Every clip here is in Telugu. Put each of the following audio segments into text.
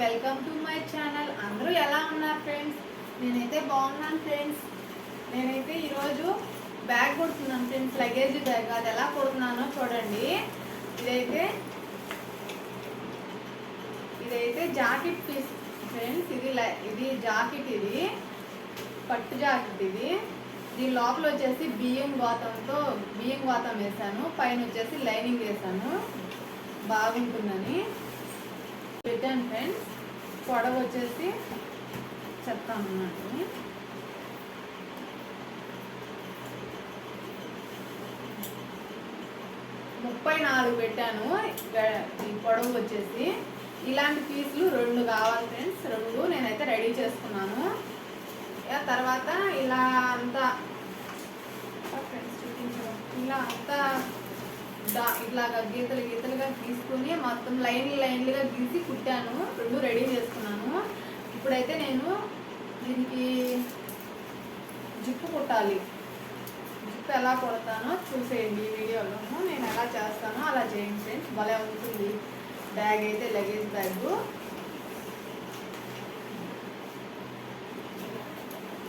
Welcome to my channel. అందరూ ఎలా ఉన్నారు ఫ్రెండ్స్? నేనైతే బాగున్నాను ఫ్రెండ్స్. నేనైతే ఈరోజు బ్యాగ్ కొడుతున్నాను ఫ్రెండ్స్. Luggage bag. అది ఎలా కొడుతున్నానో చూడండి. ఇదైతే ఇదైతే జాకెట్ పీస్ ఫ్రెండ్స్. ఇది ఇది జాకెట్ ఇది. పట్టు జాకెట్ ఇది. దీని లోపల వచ్చేసి బియ్యం గోతంతో బియ్యం గోతం వేసాను పైన వచ్చేసి లైనింగ్ వేసాను బాగుంటుందని. పెట్టాను ఫ్రెండ్స్ పొడవు వచ్చేసి చెప్తాను అన్నట్టు ముప్పై నాలుగు పెట్టాను ఈ పొడవు వచ్చేసి. ఇలాంటి పీసులు రెండు కావాలి ఫ్రెండ్స్ రెండు నేనైతే రెడీ చేసుకున్నాను. తర్వాత ఇలా అంతా ఫ్రెండ్స్ చూపించడం ఇలా అంతా దా ఇట్లాగా గీతలు గీతలుగా గీసుకుని మొత్తం లైన్ లైన్లుగా గీసి కుట్టాను. రెండు రెడీ చేసుకున్నాను. ఇప్పుడైతే నేను దీనికి జిప్పు కుట్టాలి. జిప్పు ఎలా కుడతానో చూసేయండి ఈ వీడియోలో. నేను ఎలా చేస్తానో అలా చేయండి ఫ్రెండ్స్. భలే ఉంటుంది. బ్యాగ్ అయితే లగేజ్ బ్యాగ్.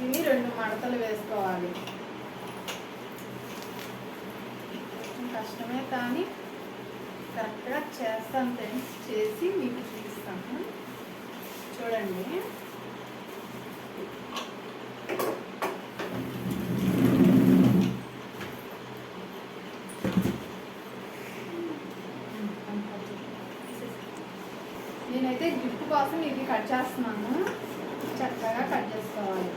ఇవి రెండు మడతలు వేసుకోవాలి కొంచెం కష్టమే కానీ కరెక్ట్గా చేస్తాను ఫ్రెండ్స్ చేసి మీకు చూపిస్తాను. చూడండి నేనైతే గిఫ్ట్ కోసం ఇది కట్ చేస్తున్నాను చక్కగా కట్ చేసుకోవాలి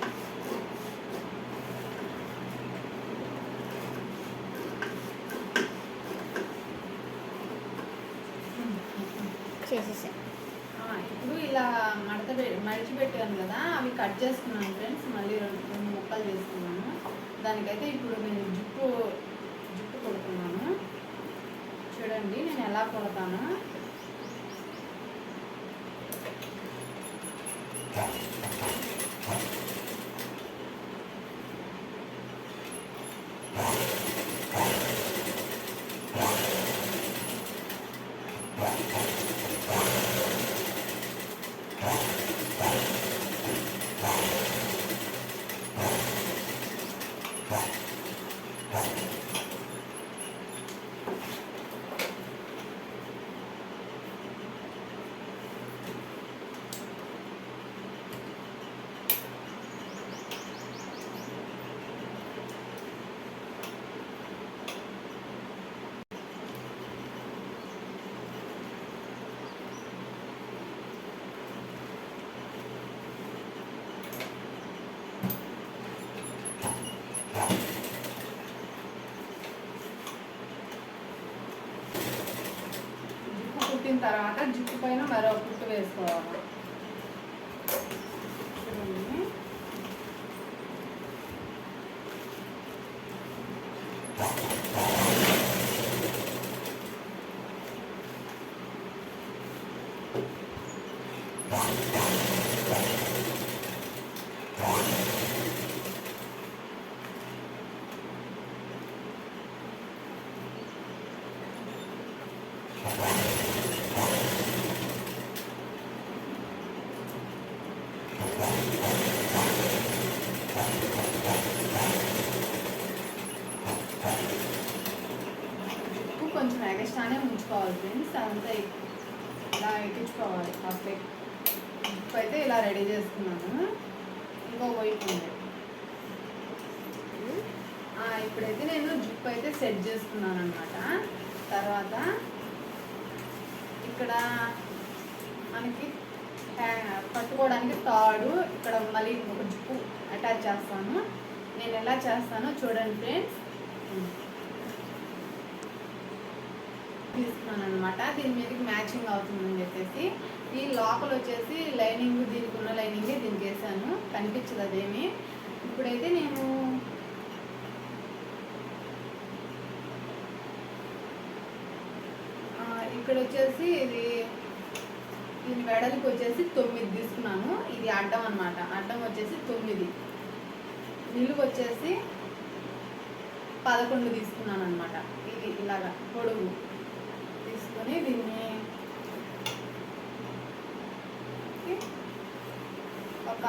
చేసేసా ఆ, ఇప్పుడు ఇలా మడత పె- మడిచి పెట్టాను కదా అవి కట్ చేసుకున్నాను ఫ్రెండ్స్. మళ్ళీ రెండు రెండు ముక్కలు చేసుకున్నాను. దానికైతే ఇప్పుడు నేను జుట్టు జుట్టు కొడుతున్నాను. చూడండి నేను ఎలా కొడతాను. జుట్టు కుట్టిన తర్వాత జుట్టు పైన మరో పుట్టు వేసుకోవాలి Bye. ఉప్పు కొంచెం ఎగస్ట్రానే ఉంచుకోవాలి ఫ్రెండ్స్ అదంతా ఇలా ఎక్కించుకోవాలి. పర్ఫెక్ట్ ఉప్పు అయితే ఇలా రెడీ చేసుకున్నాను. ఇంకో వైపు ఉంది. ఇప్పుడైతే నేను జిప్ అయితే సెట్ చేసుకున్నాను అనమాట తర్వాత ఇక్కడ మనకి పట్టుకోవడానికి తాడు ఇక్కడ మళ్ళీ ఒక జిప్పు అటాచ్ చేస్తాను. నేను ఎలా చేస్తానో చూడండి ఫ్రెండ్స్. తీసుకున్నాను అనమాట దీని మీదకి మ్యాచింగ్ అవుతుందని చెప్పేసి. ఈ లోపల వచ్చేసి లైనింగ్ దీనికి ఉన్న లైనింగే దీనికి వేసాను కనిపించదు అదేమి. ఇప్పుడైతే నేను ఇక్కడ వచ్చేసి ఇది దీని వెడలికి వచ్చేసి తొమ్మిది తీసుకున్నాను. ఇది అడ్డం అన్నమాట. అడ్డం వచ్చేసి తొమ్మిది. నిలువు వచ్చేసి పదకొండు తీసుకున్నాను అనమాట ఇది ఇలాగా పొడుగు తీసుకొని దీన్ని ఒక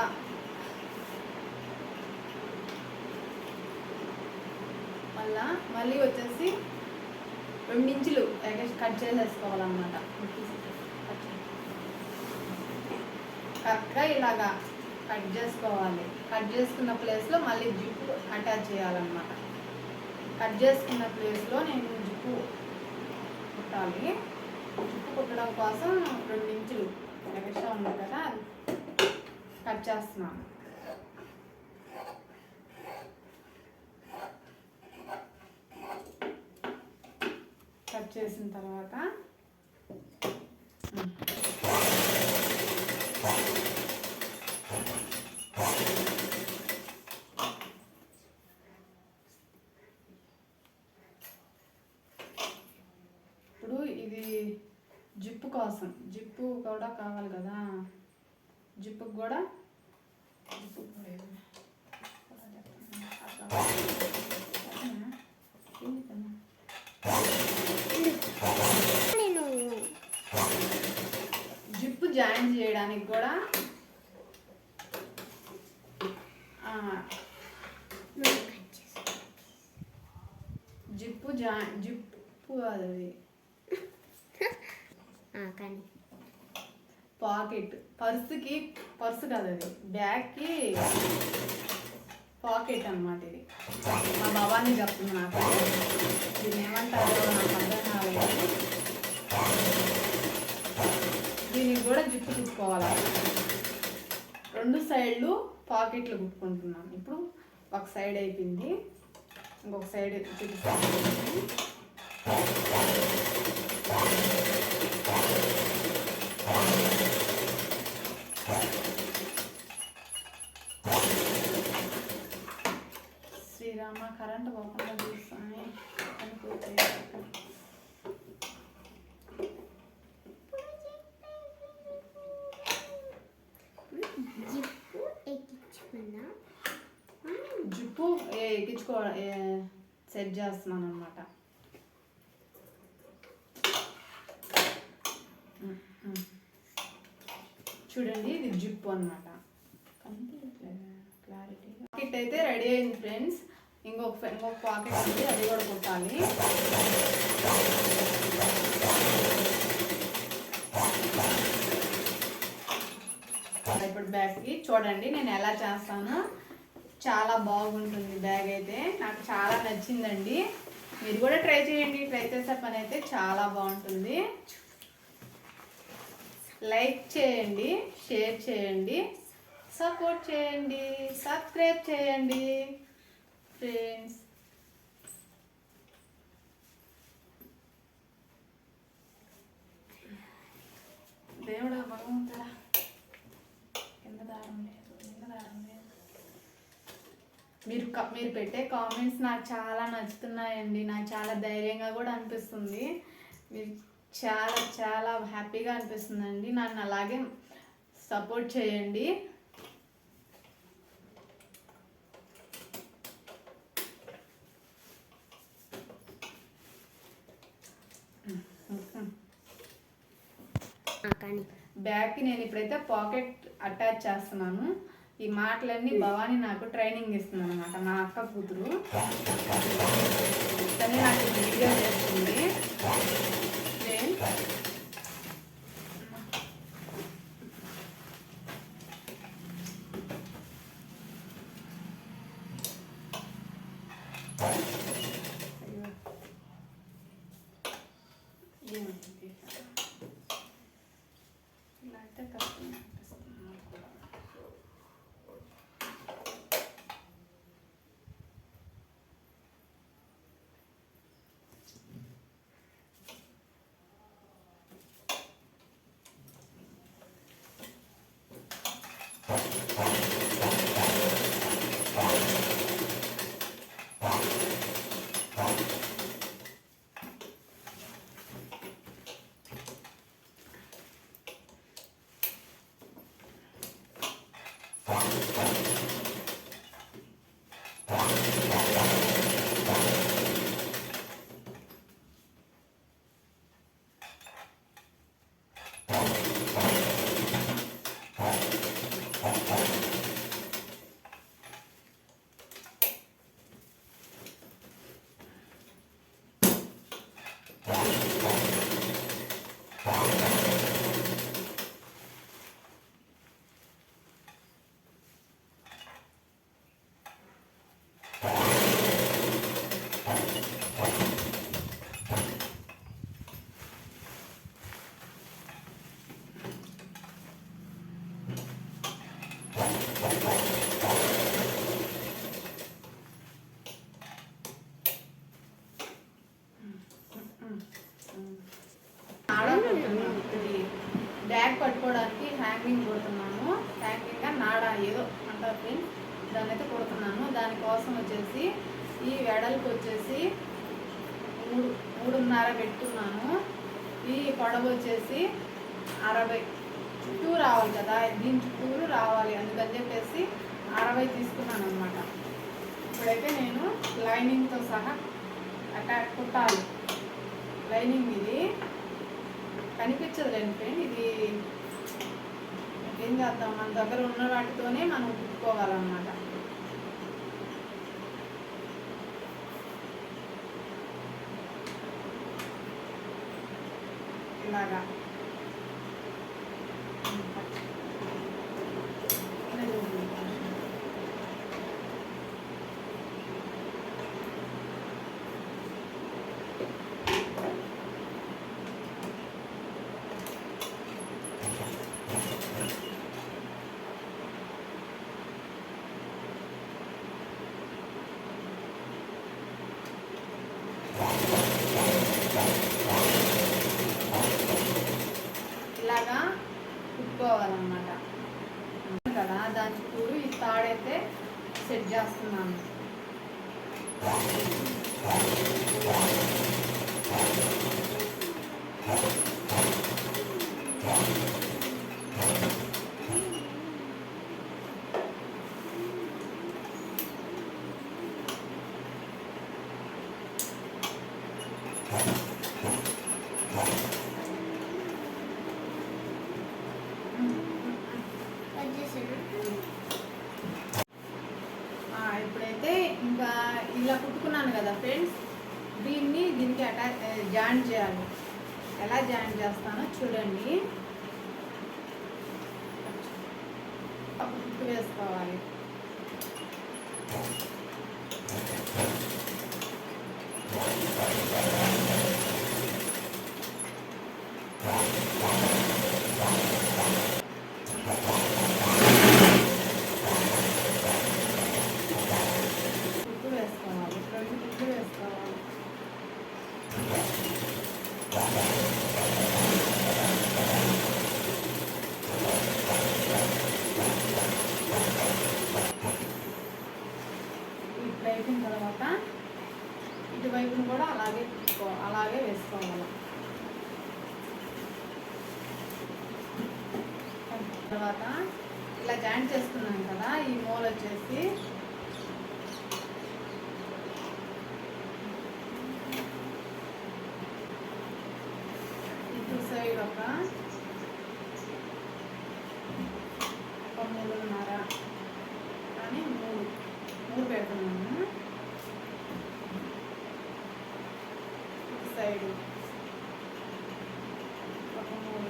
మళ్ళా మళ్ళీ వచ్చేసి రెండు ఇంచులు కట్ చేసేసుకోవాలన్నమాట. కరెక్ట్గా ఇలాగా కట్ చేసుకోవాలి. కట్ చేసుకున్న ప్లేస్లో మళ్ళీ జిప్పు అటాచ్ చేయాలన్నమాట. కట్ చేసుకున్న ప్లేస్లో నేను జిప్పు కుట్టాలి చుట్టు కుట్టడం కోసం రెండు ఇంచులు ఎక్స్ట్రా ఉంది కదా కట్ చేస్తున్నాను. కట్ చేసిన తర్వాత ఉమ్. ఇప్పుడు ఇది జిప్పు కోసం. జిప్పు కూడా కావాలి కదా. జిప్పుకి కూడా జిప్పు కూడా? జిప్పు జాయిన్ చేయడానికి కూడా జిప్పు జాయిన్ జిప్పు అది కానీ. పాకెట్. పర్సుకి పర్సు కాదు అది. బ్యాగ్కి పాకెట్ అన్నమాట ఇది. మా బాబాని చెప్తుంది నాకు. దీన్ని ఏమంటారో నాకు అర్థం కాలేదు. దీనికి కూడా జిప్పు కుట్టుకోవాలి రెండు సైడ్లు పాకెట్లు కుట్టుకుంటున్నాను ఇప్పుడు ఒక సైడ్ అయిపోయింది. ఇంకొక సైడ్ చూపిస్తాను శ్రీరామ కరెంట్ పోకుండా చూస్తాను జిప్పు ఎక్కించుకో సెట్ చేస్తున్నాను అనమాట చూడండి ఇది జిప్పు అనమాట క్లారిటీ. అయితే రెడీ అయింది ఫ్రెండ్స్. ఇంకొక ఇంకొక పాకెట్ ఉంది అది కూడా కుట్టాలి. ఇప్పుడు బ్యాగ్కి చూడండి నేను ఎలా చేస్తాను. చాలా బాగుంటుంది బ్యాగ్ అయితే నాకు చాలా నచ్చిందండి. మీరు కూడా ట్రై చేయండి ట్రై చేసే పని అయితే చాలా బాగుంటుంది. లైక్ చేయండి షేర్ చేయండి సపోర్ట్ చేయండి సబ్స్క్రైబ్ చేయండి. ఫ్రెండ్స్ దేవుడా భగవంతుడా కింద దారం లేదు కింద దారం లేదు. మీరు మీరు పెట్టే కామెంట్స్ నాకు చాలా నచ్చుతున్నాయండి. నాకు చాలా ధైర్యంగా కూడా అనిపిస్తుంది. మీరు చాలా చాలా హ్యాపీగా అనిపిస్తుందండి. నన్ను అలాగే సపోర్ట్ చేయండి ఆ, కానీ బ్యాగ్కి నేను ఇప్పుడైతే పాకెట్ అటాచ్ చేస్తున్నాను. ఈ మాటలన్నీ భవానీ నాకు ట్రైనింగ్ ఇస్తుంది అనమాట నా అక్క కూతురు. తనే నాకు వీడియో చేస్తుంది. నేను పట్టుకోవడానికి కొడుతున్నాను ట్యాంకింగ్ నాడా నాడ ఏదో అంటారు ఫ్రెండ్స్. దాన్ని అయితే కుడుతున్నాను దానికోసం వచ్చేసి ఈ వెడల్పు వచ్చేసి మూడు మూడున్నర పెట్టుకున్నాను ఈ పొడవు వచ్చేసి అరవై చుట్టూ రావాలి కదా దీని చుట్టూరు రావాలి. అందుకని చెప్పేసి అరవై తీసుకున్నాను అనమాట ఇప్పుడైతే నేను లైనింగ్తో సహా అటాక్ కుట్టాలి. లైనింగ్ ఇది. కనిపించదు లేండి ఫ్రెండ్ ఇది ఏం చేద్దాం? మన దగ్గర ఉన్న వాటితోనే మనం కుట్టుకోవాలన్నమాట ఇలాగా ఇలాగా కుట్టుకోవాలన్నమాట కదా దాని చుట్టూరు ఈ తాడైతే సెట్ చేస్తున్నాను వచ్చేసాను ఆ, ఇప్పుడైతే ఇంకా ఇలా కుట్టుకున్నాను కదా ఫ్రెండ్స్ దీన్ని దీనికి అటాచ్ జాయిన్ చేయాలి ఎలా జాయిన్ చేస్తానో చూడండి కుట్టు వేసుకోవాలి కుట్టు వేసుకోవాలి రెండు కుట్టు వేసుకోవాలి ఇప్పుడు అయిపోయిన తర్వాత ఇటువైపును కూడా అలాగే అలాగే వేసుకోవాలి. తర్వాత ఇలా జాయింట్ చేసుకున్నాం కదా ఈ మూల వచ్చేసి ఇటు సైడ్ ఒక ఒక మూడున్నర కానీ మూడు మూడు పెడుతున్నాము ఇటు సైడ్ ఒక మూడు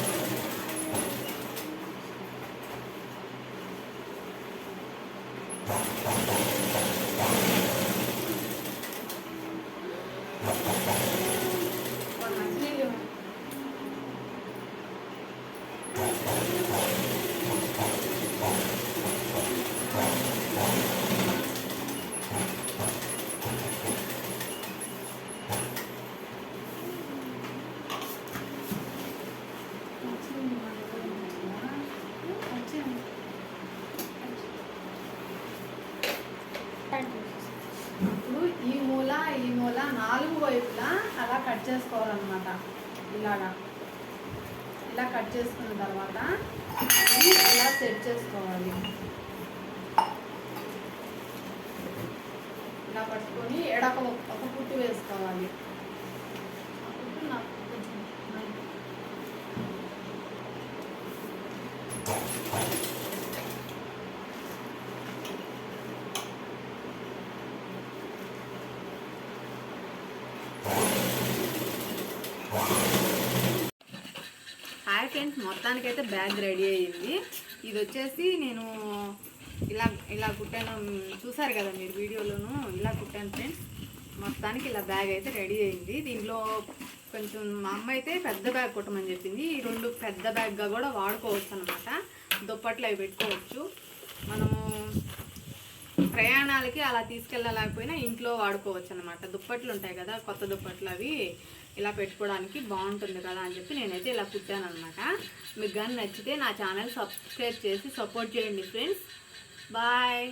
ఇలా సెట్ చేసుకోవాలి? ఇలా పట్టుకొని ఎడక ఒక- పుట్టి వేసుకోవాలి ఆ పుట్టు నాకు కొంచెం నాకు హాయ్ ఫ్రెండ్స్ మొత్తానికైతే బ్యాగ్ రెడీ అయ్యింది. ఇది వచ్చేసి నేను ఇలా ఇలా కుట్టాను. చూసారు కదా మీరు వీడియోలోను? ఇలా కుట్టాను ఫ్రెండ్స్. మొత్తానికి ఇలా బ్యాగ్ అయితే రెడీ అయింది దీంట్లో కొంచెం మా అమ్మ అయితే పెద్ద బ్యాగ్ కుట్టమని చెప్పింది. ఈ రెండు పెద్ద బ్యాగ్గా కూడా వాడుకోవచ్చు అనమాట దుప్పట్లు అవి పెట్టుకోవచ్చు. మనము ప్రయాణాలకి అలా తీసుకెళ్ళలేకపోయినా ఇంట్లో వాడుకోవచ్చు అనమాట దుప్పట్లు ఉంటాయి కదా కొత్త దుప్పట్లు అవి. ఇలా పెట్టుకోవడానికి బాగుంటుంది కదా అని చెప్పి నేనైతే ఇలా కుట్టాను అనమాట మీకు కానీ నచ్చితే నా ఛానల్ సబ్స్క్రైబ్ చేసి సపోర్ట్ చేయండి ఫ్రెండ్స్. బాయ్.